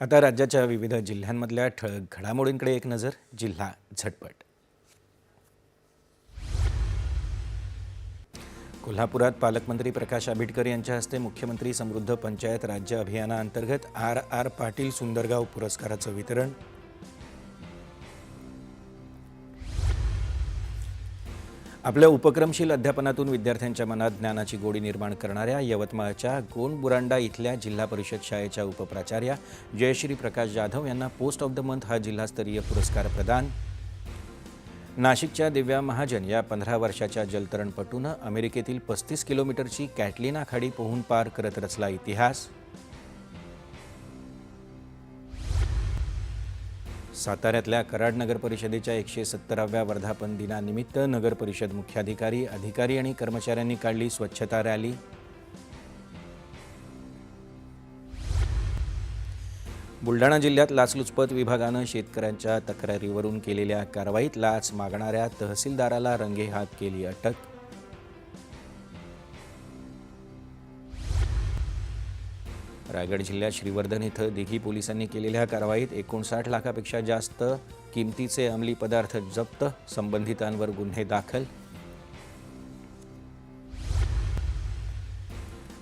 आता राज्याच्या विविध जिल्ह्यांमधल्या ठळक घडामोडींकडे एक नजर जिल्हा झटपट. कोल्हापुरात पालकमंत्री प्रकाश आंबेडकर यांच्या हस्ते मुख्यमंत्री समृद्ध पंचायत राज्य अभियानाअंतर्गत आर आर पाटील सुंदरगाव पुरस्काराचं वितरण आपल्या उपक्रमशील अध्यापनातून विद्यार्थ्यांच्या मनात ज्ञानाची गोडी निर्माण करणाऱ्या यवतमाळच्या गोनबुरांडा इथल्या जिल्हा परिषद शाळेच्या उपप्राचार्या जयश्री प्रकाश जाधव यांना पोस्ट ऑफ द मंथ हा जिल्हास्तरीय पुरस्कार प्रदान. नाशिकच्या दिव्या महाजन या पंधरा वर्षाच्या जलतरणपटूनं अमेरिकेतील पस्तीस किलोमीटरची कॅटलिना खाडी पोहून पार करत रचला इतिहास. साताऱ्यातल्या कराड नगर परिषदेच्या एकशे सत्तराव्या वर्धापन दिनानिमित्त नगर परिषद मुख्याधिकारी अधिकारी आणि कर्मचाऱ्यांनी काढली स्वच्छता रॅली. बुलढाणा जिल्ह्यात लाचलुचपत विभागानं शेतकऱ्यांच्या तक्रारीवरून केलेल्या कारवाईत लाच मागणाऱ्या तहसीलदाराला रंगेहात केली अटक. रायगड जिल्ह्यात श्रीवर्धन इथं दिघी पोलिसांनी केलेल्या कारवाईत एकोणसाठ लाखापेक्षा जास्त किमतीचे अंमली पदार्थ जप्त संबंधितांवर गुन्हे दाखल.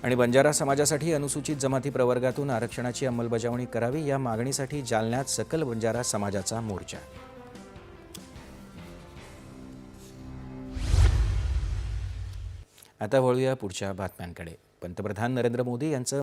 आणि बंजारा समाजासाठी अनुसूचित जमाती प्रवर्गातून आरक्षणाची अंमलबजावणी करावी या मागणीसाठी जालन्यात सकल बंजारा समाजाचा मोर्चा. आता वळूया पुढच्या बातम्यांकडे. पंतप्रधान नरेंद्र मोदी यांचं